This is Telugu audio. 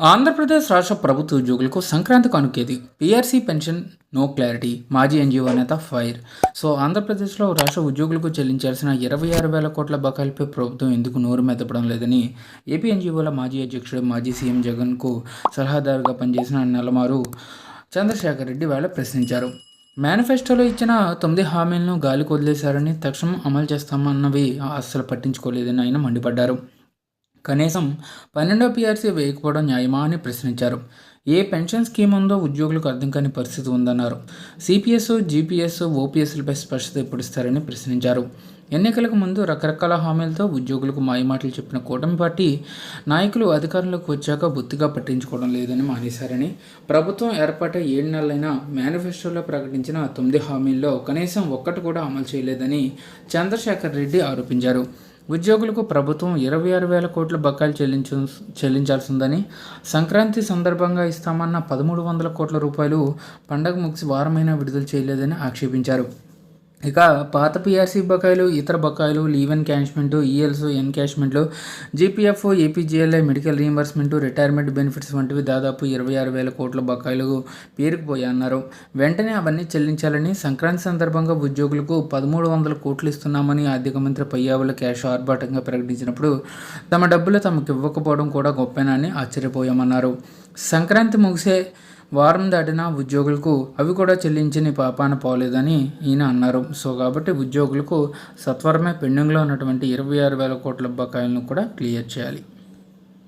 ఆంధ్రప్రదేశ్ రాష్ట్ర ప్రభుత్వ ఉద్యోగులకు సంక్రాంతి కానుకేది పీఆర్సీ పెన్షన్ నో క్లారిటీ మాజీ ఎన్జిఓ నేత ఫైర్. సో ఆంధ్రప్రదేశ్లో రాష్ట్ర ఉద్యోగులకు చెల్లించాల్సిన ఇరవై ఆరు వేల కోట్ల బకాయిలపై ప్రభుత్వం ఎందుకు నోరు మెదపడం లేదని ఏపీ ఎన్జిఓల మాజీ అధ్యక్షుడు మాజీ సీఎం జగన్కు సలహాదారుగా పనిచేసిన నెలమారు చంద్రశేఖర్ రెడ్డి వేళ ప్రశ్నించారు. మేనిఫెస్టోలో ఇచ్చిన తొమ్మిది హామీలను గాలికి వదిలేశారని తక్షణం అమలు చేస్తామన్నవి అస్సలు పట్టించుకోలేదని ఆయన మండిపడ్డారు. కనీసం పన్నెండో పీఆర్సీ వేయకపోవడం న్యాయమా అని ప్రశ్నించారు. ఏ పెన్షన్ స్కీమ్ ఉందో ఉద్యోగులకు అర్థం కాని పరిస్థితి ఉందన్నారు. సిపిఎస్ జీపీఎస్ ఓపీఎస్లపై స్పష్టత ఎప్పుడు ఇస్తారని ప్రశ్నించారు. ఎన్నికలకు ముందు రకరకాల హామీలతో ఉద్యోగులకు మాయమాటలు చెప్పిన కూటమి పార్టీ నాయకులు అధికారంలోకి వచ్చాక బొత్తిగా పట్టించుకోవడం లేదని మానేశారని ప్రభుత్వం ఏర్పాటై ఏడు నెలలైనా మేనిఫెస్టోలో ప్రకటించిన తొమ్మిది హామీల్లో కనీసం ఒక్కటి కూడా అమలు చేయలేదని చంద్రశేఖర్ రెడ్డి ఆరోపించారు. ఉద్యోగులకు ప్రభుత్వం ఇరవై ఆరు వేల కోట్ల బకాయిలు చెల్లించు చెల్లించాల్సిందని సంక్రాంతి సందర్భంగా ఇస్తామన్న పదమూడు వందల కోట్ల రూపాయలు పండగ ముగిసి వారమైనా విడుదల చేయలేదని ఆక్షేపించారు. ఇక పాత పిఆర్సీ బకాయిలు ఇతర బకాయిలు leave encashment ELs ఎన్కాష్మెంట్లు GPF APGLI medical reimbursement retirement benefits వంటివి దాదాపు ఇరవై ఆరు వేల కోట్ల బకాయిలు పేరుకుపోయన్నారు వెంటనే అవన్నీ చెల్లించాలని సంక్రాంతి సందర్భంగా ఉద్యోగులకు పదమూడు వందల కోట్లు ఇస్తున్నామని ఆర్థిక మంత్రి పయ్యావుల క్యాష్ ఆర్భాటంగా ప్రకటించినప్పుడు తమ డబ్బులు తమకు ఇవ్వకపోవడం కూడా గొప్పేనని ఆశ్చర్యపోయామన్నారు. సంక్రాంతి ముగిసే వారం దాటిన ఉద్యోగులకు అవి కూడా చెల్లించని పాపాన పోలేదని ఈయన అన్నారు. సో కాబట్టి ఉద్యోగులకు సత్వరమే పెండింగ్లో ఉన్నటువంటి ఇరవై ఆరు వేల కోట్ల బకాయిలను కూడా క్లియర్ చేయాలి.